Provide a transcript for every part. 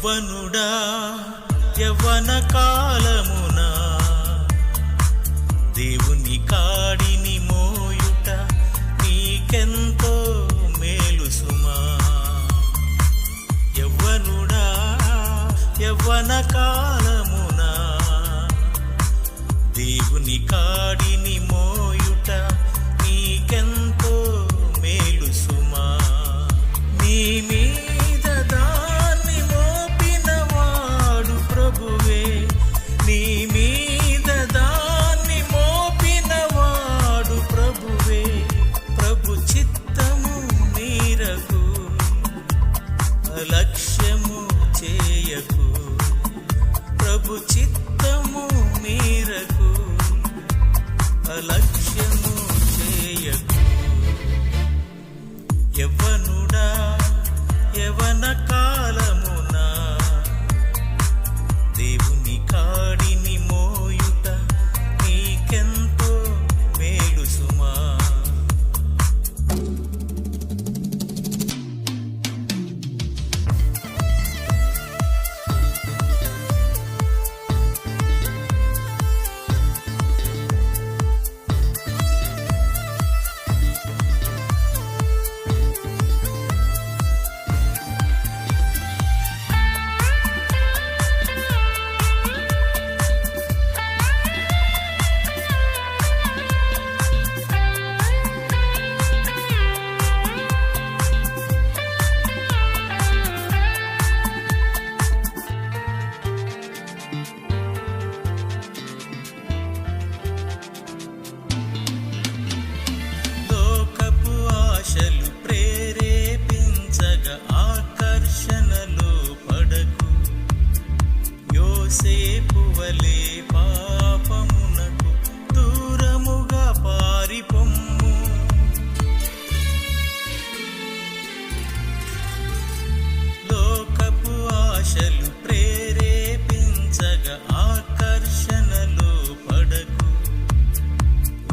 యవనుడా యవన కాలమున? దేవుని కాడిని మోయుట నీకెంతో మేలు సుమా. యవ్వనుడా యవ్వన కాలమున? దేవుని కాడిని మోయుట నీకెంతో మేలు సుమా. నీ అలక్ష్యము చేయకు. యవ్వనుడా యవన వలె పాపమునకు దూరముగా పారిపొమ్ము. లోకపు ఆశలు ప్రేరేపించగా ఆకర్షణలో పడకు.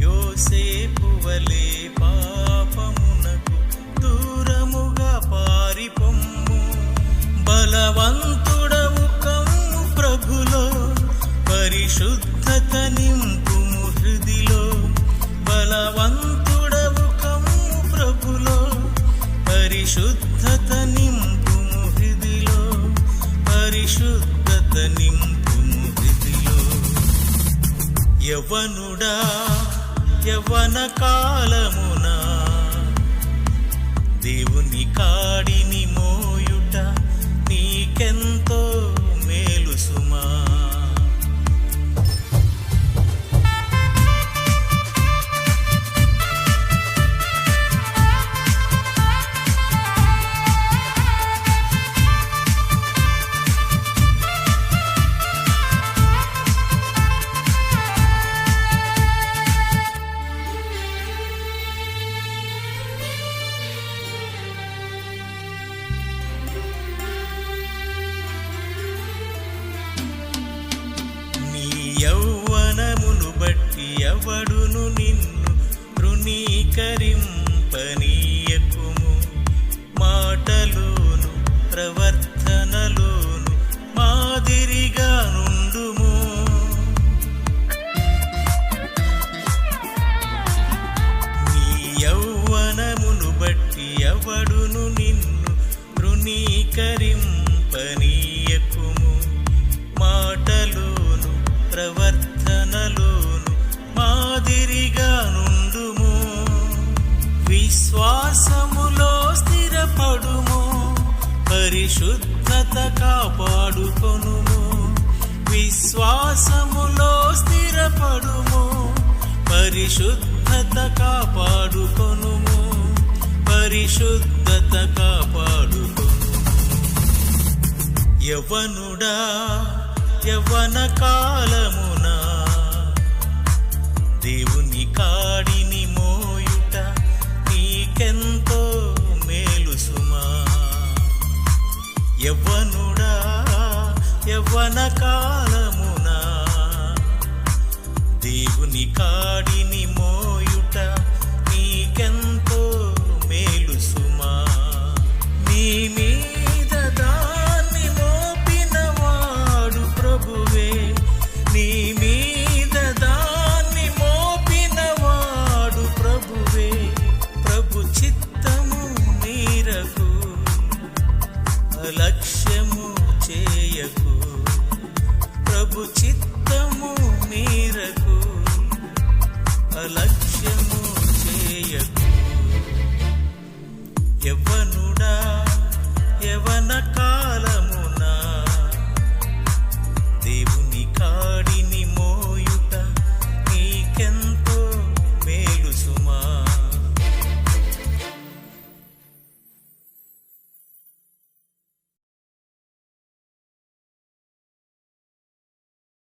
యోసేపు వలె పాపమునకు దూరముగా పారిపొమ్ము. బలవంతుడవు బలవంతుడవు కమ్ము ప్రభులో పరిశుద్ధత నింపు హృదిలో పరిశుద్ధత నింపు హృదిలో. యవనుడా యవన కాలమున దేవుని కాడిని మోయుట నీకెంతో యౌవనమును బట్టి ఎవడును నిన్ను పరిశుద్ధత కాపాడుకొనుము. విశ్వాసములో స్థిరపడుము. పరిశుద్ధత కాపాడుకొనుము. పరిశుద్ధత కాపాడుకొను యవనుడా యవన కాలమునా. దేవుని కాడ లక్ష్యము దేవుని కాడిని మోయుట నీకెంతో మోపిన వాడు ప్రభువే. మీద ప్రభువే. ప్రభు చిత్తము చేయకు. ప్రభు చిత్తము మీరకు అలక్ష్యము చేయకు. యవ్వనుడా యవన